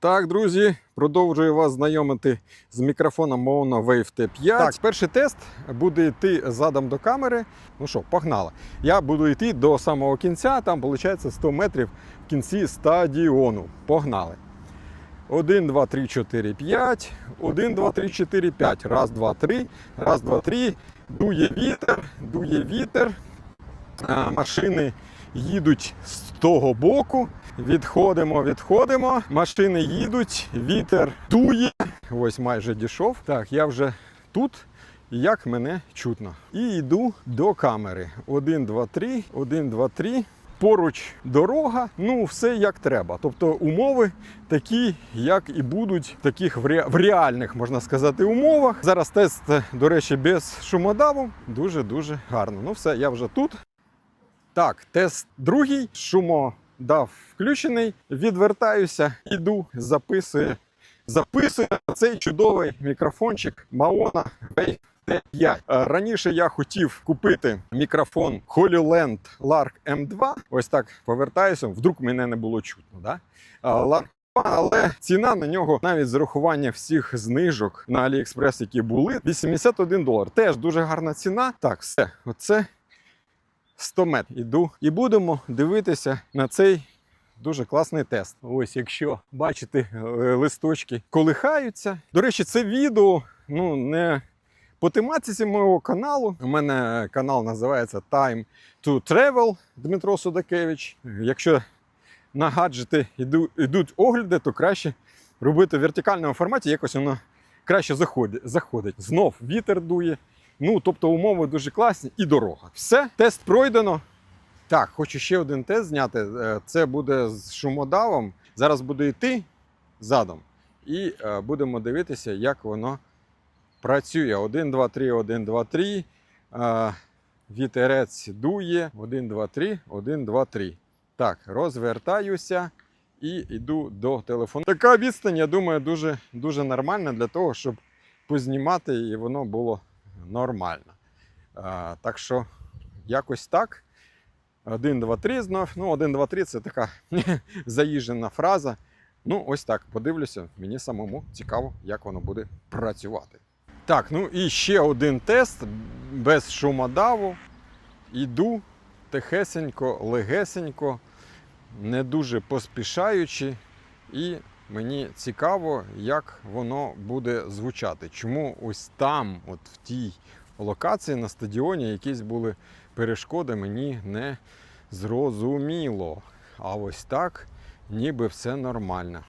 Так, друзі, продовжую вас знайомити з мікрофоном Mono Wave T5. Так, перший тест буде йти задом до камери. Ну що, погнали. Я буду йти до самого кінця, там виходить 100 метрів в кінці стадіону. Погнали. 1, 2, 3, 4, 5. 1, 2, 3, 4, 5. Раз, два, три. Раз, два, три. Дує вітер, дує вітер. А, машини їдуть з того боку. Відходимо, відходимо. Машини їдуть, вітер дує. Ось майже дійшов. Так, я вже тут. Як мене чутно. І йду до камери. 1, 2, 3, 1, 2, 3. Поруч дорога, ну все як треба. Тобто умови такі, як і будуть таких в, ре... в реальних, можна сказати, умовах. Зараз тест, до речі, без шумодаву. Дуже-дуже гарно. Ну все, я вже тут. Так, тест другий. Шумодав включений. Відвертаюся, іду, записую. Записую цей чудовий мікрофончик Maona Wave T5. Е, Раніше я хотів купити мікрофон HoloLand Lark M2. Ось так повертаюся. Вдруг мене не було чутно. Да? А, Lark але ціна на нього навіть з урахування всіх знижок на AliExpress, які були, 81 долар. Теж дуже гарна ціна. Так, все, оце 100 метрів. Іду і будемо дивитися на цей дуже класний тест. Ось, якщо бачите, е, листочки колихаються. До речі, це відео ну не по тематиці мого каналу. У мене канал називається Time to Travel Дмитро Судакевич. Якщо на гаджети йду, йдуть огляди, то краще робити в вертикальному форматі, якось воно краще заходить. Знов вітер дує. Ну, тобто умови дуже класні і дорога. Все, тест пройдено. Так, хочу ще один тест зняти. Е, Це буде з шумодавом. Зараз буду йти задом і е, будемо дивитися, як воно працює. 1, 2, 3, 1, 2, 3. Е, Вітерець дує. 1, 2, 3, 1, 2, 3. Так, розвертаюся і йду до телефону. Така відстань, я думаю, дуже, дуже нормальна для того, щоб познімати і воно було нормально. Так що якось так. 1, 2, 3 знов. Ну, 1, 2, 3 це така заїжджена фраза. Ну, ось так. Подивлюся, мені самому цікаво, як воно буде працювати. Так, ну і ще один тест без шумодаву. Іду тихесенько, легесенько, не дуже поспішаючи. І мені цікаво, як воно буде звучати. Чому ось там, от в тій локації на стадіоні, якісь були перешкоди, мені не зрозуміло. А ось так, ніби все нормально.